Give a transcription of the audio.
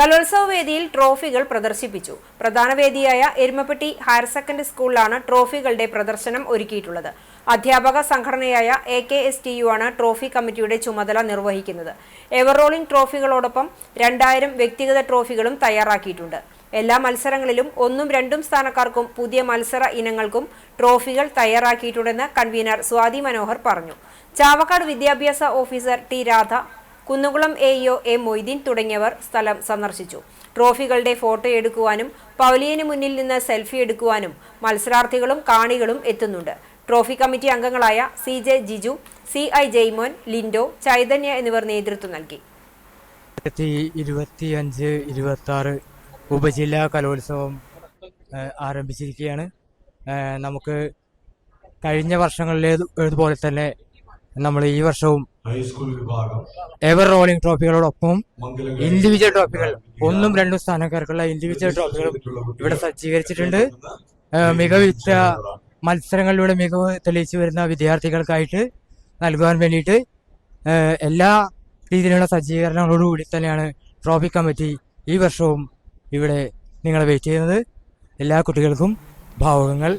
കലോത്സവ വേദിയിൽ ട്രോഫികൾ പ്രദർശിപ്പിച്ചു. പ്രധാന വേദിയായ എരുമപ്പെട്ടി ഹയർ സെക്കൻഡറി സ്കൂളിലാണ് ട്രോഫികളുടെ പ്രദർശനം ഒരുക്കിയിട്ടുള്ളത്. അധ്യാപക സംഘടനയായ A K S T U ആണ് ട്രോഫി കമ്മിറ്റിയുടെ ചുമതല നിർവഹിക്കുന്നത്. എവറോളിംഗ് ട്രോഫികളോടൊപ്പം രണ്ടായിരം വ്യക്തിഗത ട്രോഫികളും തയ്യാറാക്കിയിട്ടുണ്ട്. എല്ലാ മത്സരങ്ങളിലും ഒന്നും രണ്ടും സ്ഥാനക്കാർക്കും പുതിയ മത്സര ഇനങ്ങൾക്കും ട്രോഫികൾ തയ്യാറാക്കിയിട്ടുണ്ടെന്ന് കൺവീനർ സ്വാതി മനോഹർ പറഞ്ഞു. ചാവക്കാട് വിദ്യാഭ്യാസ officer T Radha Kunnamkulam A EO A Moideen തുടങ്ങിയവർ സ്ഥലം സന്ദർശിച്ചു. ട്രോഫികളുടെ ഫോട്ടോ എടുക്കുവാനും പവലിയന് മുന്നിൽ നിന്ന് സെൽഫി എടുക്കുവാനും മത്സരാർത്ഥികളും കാണികളും എത്തുന്നുണ്ട്. ട്രോഫി കമ്മിറ്റി അംഗങ്ങളായ C J Jiju C I Jaimon Lindo Chaitanya എന്നിവർ നേതൃത്വം നൽകി. ഇരുപത്തിയഞ്ച് ഇരുപത്തി ആറ് ഉപജില്ലാ കലോത്സവം ആരംഭിച്ചിരിക്കുകയാണ്. നമുക്ക് കഴിഞ്ഞ വർഷങ്ങളിലേതുപോലെ തന്നെ നമ്മൾ ഈ വർഷവും എവർ റോളിംഗ് ട്രോഫികളോടൊപ്പം ഇൻഡിവിജ്വൽ ട്രോഫികൾ ഒന്നും രണ്ടും സ്ഥാനക്കാർക്കുള്ള ഇൻഡിവിജ്വൽ ട്രോഫികളും ഇവിടെ സജ്ജീകരിച്ചിട്ടുണ്ട്. മികവിച്ച മത്സരങ്ങളിലൂടെ മികവ് തെളിയിച്ചു വരുന്ന വിദ്യാർത്ഥികൾക്കായിട്ട് നൽകുവാൻ വേണ്ടിയിട്ട് എല്ലാ രീതിയിലുള്ള സജ്ജീകരണങ്ങളോടുകൂടി തന്നെയാണ് ട്രോഫി കമ്മിറ്റി ഈ വർഷവും ഇവിടെ നിങ്ങളെ വെയിറ്റ് ചെയ്യുന്നത്. എല്ലാ കുട്ടികൾക്കും ഭാവുകങ്ങൾ